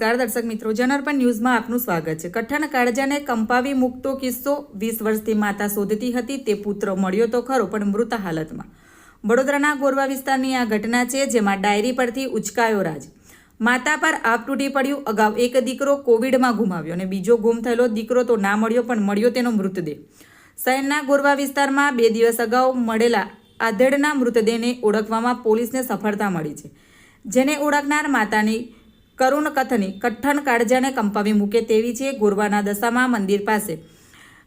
નમસ્કાર દર્શક મિત્રો જનરપન ન્યૂઝમાં આપનું સ્વાગત છે. કઠણ કાળજાને કંપાવી મૂકતો કિસ્સો વીસ વર્ષથી માતા શોધતી હતી, તે પુત્ર મળ્યો તો ખરો, પણ મૃત હાલતમાં. વડોદરાના ગોરવા વિસ્તારની આ ઘટના છે, જેમાં ડાયરી પરથી ઉચકાયો રાજ. માતા પર આપ તૂટી પડ્યું, અગાઉ એક દીકરો કોવિડમાં ગુમાવ્યો અને બીજો ગુમ થયેલો દીકરો તો ના મળ્યો, પણ મળ્યો તેનો મૃતદેહ. શહેરના ગોરવા વિસ્તારમાં બે દિવસ અગાઉ મળેલા આધેડના મૃતદેહને ઓળખવામાં પોલીસને સફળતા મળી છે. જેને ઓળખનાર માતાની કરુણ કથની કઠ્ઠન કાળજાને કંપાવી મૂકે તેવી છે ગોરવાના દશામાં મંદિર પાસે.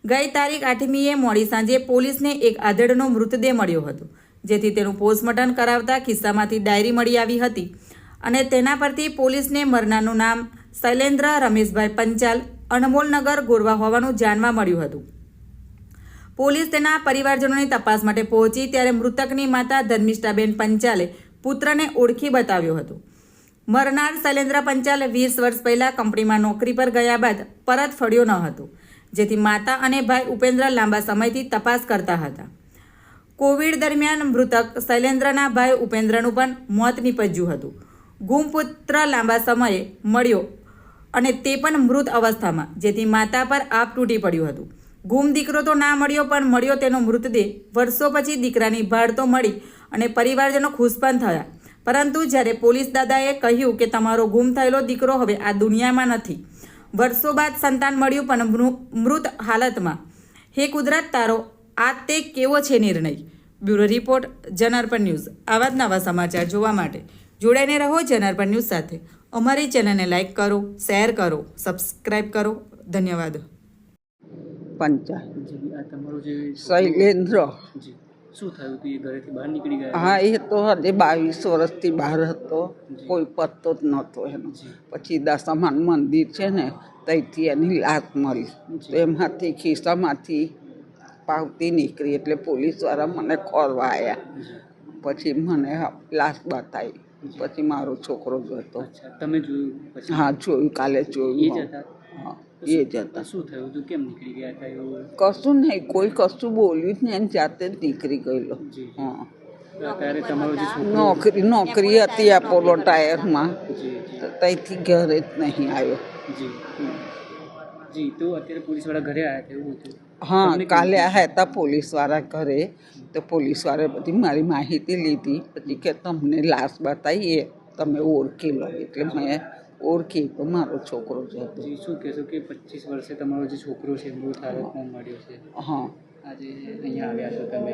ગઈ તારીખ આઠમીએ મોડી સાંજે પોલીસને એક આધેડનો મૃતદેહ મળ્યો હતો, જેથી તેનું પોસ્ટમોર્ટમ કરાવતા ખિસ્સામાંથી ડાયરી મળી આવી હતી અને તેના પરથી પોલીસને મરનારનું નામ શૈલેન્દ્ર રમેશભાઈ પંચાલ અણમોલનગર ગોરવા હોવાનું જાણવા મળ્યું હતું. પોલીસ તેના પરિવારજનોની તપાસ માટે પહોંચી ત્યારે મૃતકની માતા ધર્મિષ્ઠાબેન પંચાલે પુત્રને ઓળખી બતાવ્યો હતો. મરનાર શૈલેન્દ્ર પંચાલ વીસ વર્ષ પહેલાં કંપનીમાં નોકરી પર ગયા બાદ પરત ફળ્યો ન હતો, જેથી માતા અને ભાઈ ઉપેન્દ્ર લાંબા સમયથી તપાસ કરતા હતા. કોવિડ દરમિયાન મૃતક શૈલેન્દ્રના ભાઈ ઉપેન્દ્રનું પણ મોત નીપજ્યું હતું. ગુમ પુત્ર લાંબા સમયે મળ્યો અને તે પણ મૃત અવસ્થામાં, જેથી માતા પર આપ તૂટી પડ્યું હતું. ગુમ દીકરો તો ના મળ્યો, પણ મળ્યો તેનો મૃતદેહ વર્ષો પછી દીકરાની ભાડ તો મળી અને પરિવારજનો ખુશ પણ થયા. પરંતુ જ્યારે પોલીસ દાદાએ કહ્યું કે તમારો ગુમ થયેલો દીકરો હવે આ દુનિયામાં નથી વર્ષો બાદ સંતાન મળ્યું પણ મૃત હાલતમાં. હે કુદરત તારો આ તે કેવો છે નિર્ણય? Bureau report Janarpan news. આવા જ નવા સમાચાર જોવા માટે જોડાઈને રહો જનાર્પણ ન્યૂઝ સાથે. અમારી ચેનલને લાઇક કરો શેર કરો સબસ્ક્રાઇબ કરો. ધન્યવાદ. પંચા. જી આ તમારું જે શૈલેન્દ્ર. જી. શું થયું હતું? એ ઘરેથી બહાર નીકળી ગયા? હા એ તો હજે બાવીસ વર્ષથી બહાર હતો. કોઈ પત્તો જ નહોતો એનો. પછી દશામાન મંદિર છે ને ત્યાંથી એની લાત મળી. તો એમાંથી ખિસ્સામાંથી પાવતી નીકળી એટલે પોલીસવાળા મને ખોરવા આવ્યા પછી મને લાશ બતાવી. પછી મારો છોકરો જ હતો તમે જોયું? હા જોયું કાલે જોયું એ જ હતા શું થયું? હતું કેમ નીકળી ગયા હતા એવું? કશું નહીં કોઈ કશું બોલ્યું જ નહીં એની જાતે જ નીકળી ગયેલો. હા. નોકરી નોકરી હતી એપોલો ટાયરમાં. ત્યાંથી ઘરે જ નહીં આવ્યો. જી જી તો અત્યારે પોલીસવાળા ઘરે આવ્યા હતા એવું હતું? હા કાલે આવ્યા હતા પોલીસવાળા ઘરે. તો પોલીસવાળાએ બધી મારી માહિતી લીધી. પછી કે તમને લાશ બતાવીએ તમે ઓળખી લો. એટલે મેં ઓળખી તો મારો છોકરો છે. શું કહેશો કે પચીસ વર્ષે તમારો જે છોકરો છે મૃત હાલતમાં મળ્યો છે? હા. આજે અહીંયા આવ્યા છો તમે?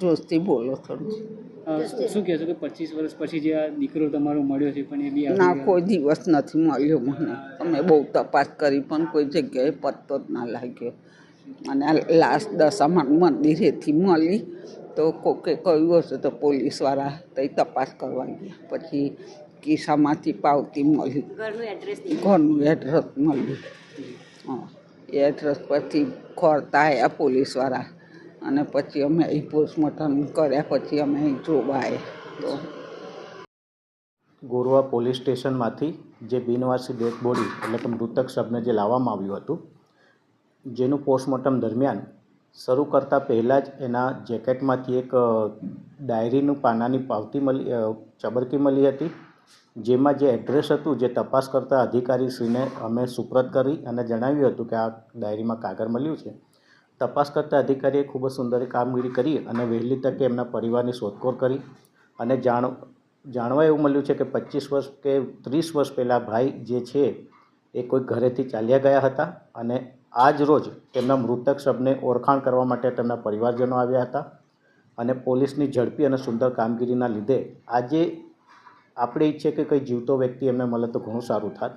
જોશથી બોલો થોડું. શું કહેશો કે પચીસ વર્ષ પછી જે આ દીકરો તમારો મળ્યો છે પણ એ બી ના કોઈ દિવસ નથી મળ્યો મને. અમે બહુ તપાસ કરી પણ કોઈ જગ્યાએ પત્તો જ ના લાગ્યો. અને લાસ્ટ દશામાં મંદિરેથી મળી તો કોકે કહ્યું હશે તો પોલીસવાળા તઈ તપાસ કરવા ગયા. પછી કિસ્સામાંથી પાવતી મળી. ઘરનું એડ્રેસ મળ્યું એ એડ્રેસ પરથી ખોરતા આવ્યા પોલીસવાળા. અને પછી અમે અહીં પોસ્ટમોર્ટમ કર્યા પછી અમે અહીં જોવા આવ્યા તો ગોરવા પોલીસ સ્ટેશનમાંથી જે બિનવાસી ડેડ બોડી એટલે કે મૃતક શબને જે લાવવામાં આવ્યું હતું જેનું પોસ્ટમોર્ટમ દરમિયાન શરૂ કરતાં પહેલાં જ એના જેકેટમાંથી એક ડાયરીનું પાનાની પાવતી મળી ચબરકી મળી હતી. જેમાં જે એડ્રેસ હતું, જે તપાસ કરતા અધિકારીશ્રીને અમે સુપ્રત કરી અને જણાવ્યું હતું કે આ ડાયરીમાં કાગળ મળ્યું છે. તપાસ કરતા અધિકારીએ ખૂબ જ સુંદર કામગીરી કરી અને વહેલી તકે એમના પરિવારની શોધખોળ કરી અને જાણ જાણવા એવું મળ્યું છે કે પચીસ વર્ષ કે ત્રીસ વર્ષ પહેલાં ભાઈ જે છે એ કોઈ ઘરેથી ચાલ્યા ગયા હતા અને આજ રોજ તેમના મૃતક શબને ઓળખાણ કરવા માટે તેમના પરિવારજનો આવ્યા હતા અને પોલીસની ઝડપી અને સુંદર કામગીરીના લીધે આજે આપણે ઈચ્છીએ કે કંઈ જીવતો વ્યક્તિ એમને મળે તો ઘણું સારું થાત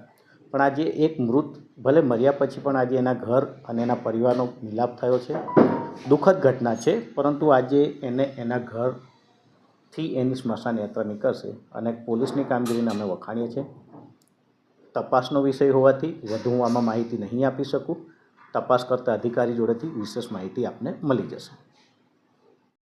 પણ આજે એક મૃત, ભલે મર્યા પછી પણ આજે એના ઘર અને એના પરિવારનો મિલાપ થયો છે. દુઃખદ ઘટના છે, પરંતુ આજે એને એના ઘરથી એની સ્મશાન યાત્રા નીકળશે અને પોલીસની કામગીરીને અમે વખાણીએ છીએ. તપાસનો વિષય હોવાથી વધુ હું આમાં માહિતી નહીં આપી શકું. તપાસ કરતા અધિકારી જોડેથી વિશેષ માહિતી આપને મળી જશે.